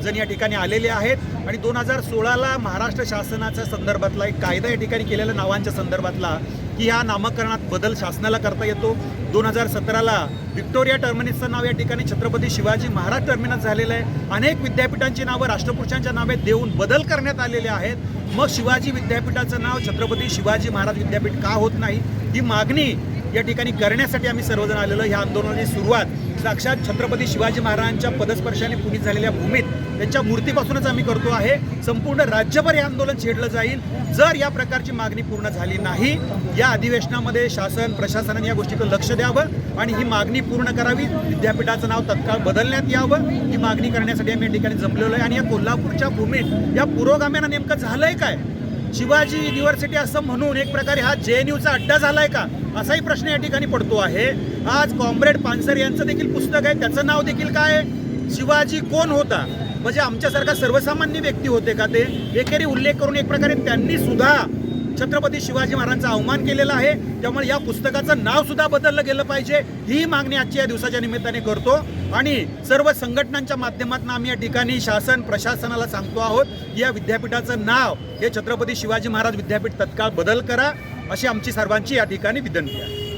जण या ठिकाणी आलेले आहेत. आणि दोन हजार सोळाला महाराष्ट्र शासनाच्या संदर्भातला एक कायदा या ठिकाणी केलेल्या नावांच्या संदर्भातला की ह्या नामकरणात बदल शासनाला करता येतो. दोन हजार सतराला व्हिक्टोरिया टर्मिनसचं नाव या ठिकाणी छत्रपती शिवाजी महाराज टर्मिनस झालेलं आहे. अनेक विद्यापीठांची नावं राष्ट्रपुरुषांच्या नावे देऊन बदल करण्यात आलेले आहेत. मग शिवाजी विद्यापीठाचं नाव छत्रपती शिवाजी महाराज विद्यापीठ का होत नाही? ही मागणी या ठिकाणी करण्यासाठी आम्ही सर्वजण आलेलो. ह्या आंदोलनाची सुरुवात साक्षात छत्रपती शिवाजी महाराजांच्या पदस्पर्शाने पुनीत झालेल्या भूमीत त्यांच्या मूर्तीपासूनच आम्ही करतो आहे. संपूर्ण राज्यभर हे आंदोलन छेडलं जाईल. जर या प्रकारची मागणी पूर्ण झाली नाही या अधिवेशनामध्ये शासन प्रशासनाने या गोष्टीकडे लक्ष द्यावं आणि ही मागणी पूर्ण करावी. विद्यापीठाचं नाव तत्काळ बदलण्यात यावं. ही मागणी करण्यासाठी आम्ही या ठिकाणी जमलेलो आहे. आणि या कोल्हापूरच्या भूमीत या पुरोगाम्यांना नेमकं झालंय काय? शिवाजी युनिव्हर्सिटी असं म्हणून एक प्रकारे हा जे एन यूचा अड्डा झालाय का? असाही प्रश्न या ठिकाणी पडतो आहे. आज कॉम्रेड पानसर यांचं देखील पुस्तक आहे. त्याचं नाव देखील काय? शिवाजी कोण होता? म्हणजे आमच्यासारखा सर्वसामान्य व्यक्ती होते का ते? एकेरी उल्लेख करून एक प्रकारे त्यांनी सुद्धा छत्रपती शिवाजी महाराजांचा अवमान केलेला आहे. त्यामुळे या पुस्तकाचं नाव सुद्धा बदललं गेलं पाहिजे ही मागणी आजच्या या दिवसाच्या निमित्ताने करतो. आणि सर्व संघटनांच्या माध्यमातून आम्ही या ठिकाणी शासन प्रशासनाला सांगतो आहोत की या विद्यापीठाचं नाव हे छत्रपती शिवाजी महाराज विद्यापीठ तत्काळ बदल करा अशी आमची सर्वांची या ठिकाणी विनंती आहे.